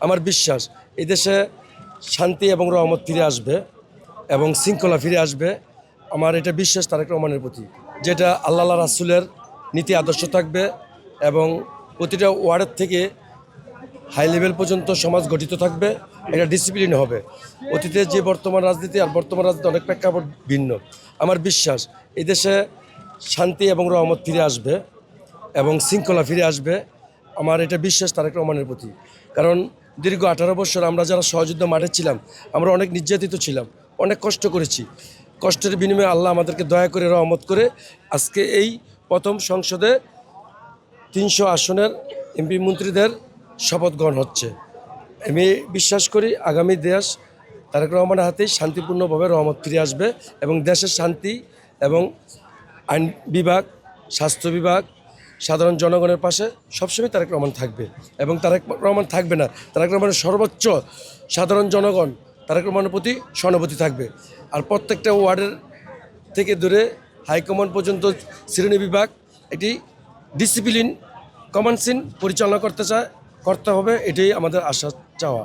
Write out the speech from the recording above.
আমার বিশ্বাস এই দেশে শান্তি এবং রহমত ফিরে আসবে এবং শৃঙ্খলা ফিরে আসবে। আমার এটা বিশ্বাস, তারেক রহমানের প্রতি, যেটা আল্লাহ রাসুলের নীতি আদর্শ থাকবে এবং প্রতিটা ওয়ার্ডের থেকে হাই লেভেল পর্যন্ত সমাজ গঠিত থাকবে, এটা ডিসিপ্লিন হবে। অতীতে যে বর্তমান রাজনীতি আর বর্তমান রাজনীতি অনেক প্রেক্ষাপট ভিন্ন। আমার বিশ্বাস এই দেশে শান্তি এবং রহমত ফিরে আসবে এবং শৃঙ্খলা ফিরে আসবে। আমার এটা বিশ্বাস, তারেক রহমানের প্রতি। কারণ দীর্ঘ আঠারো বছর আমরা যারা সহযুদ্ধ মাঠে ছিলাম, আমরা অনেক নির্যাতিত ছিলাম, অনেক কষ্ট করেছি। কষ্টের বিনিময়ে আল্লাহ আমাদেরকে দয়া করে, রহমত করে আজকে এই প্রথম সংসদে তিনশো আসনের এমপি মন্ত্রীদের শপথ গ্রহণ হচ্ছে। আমি বিশ্বাস করি আগামী দেশ তারেক রহমানের হাতেই শান্তিপূর্ণভাবে রহমত ফিরে আসবে এবং দেশের শান্তি এবং আইন বিভাগ, স্বাস্থ্য বিভাগ সাধারণ জনগণের পাশে সবসময় তারেক রহমান থাকবে এবং তারেক রহমান থাকবে না, তারেক রহমানের সর্বোচ্চ সাধারণ জনগণ তারেক রহমানের প্রতি সহানুভূতি থাকবে। আর প্রত্যেকটা ওয়ার্ডের থেকে ধরে হাইকমান্ড পর্যন্ত শ্রেণি বিভাগ এটি ডিসিপ্লিন কমন সিন পরিচালনা করতে চায়, করতে হবে, এটাই আমাদের আশা, চাওয়া।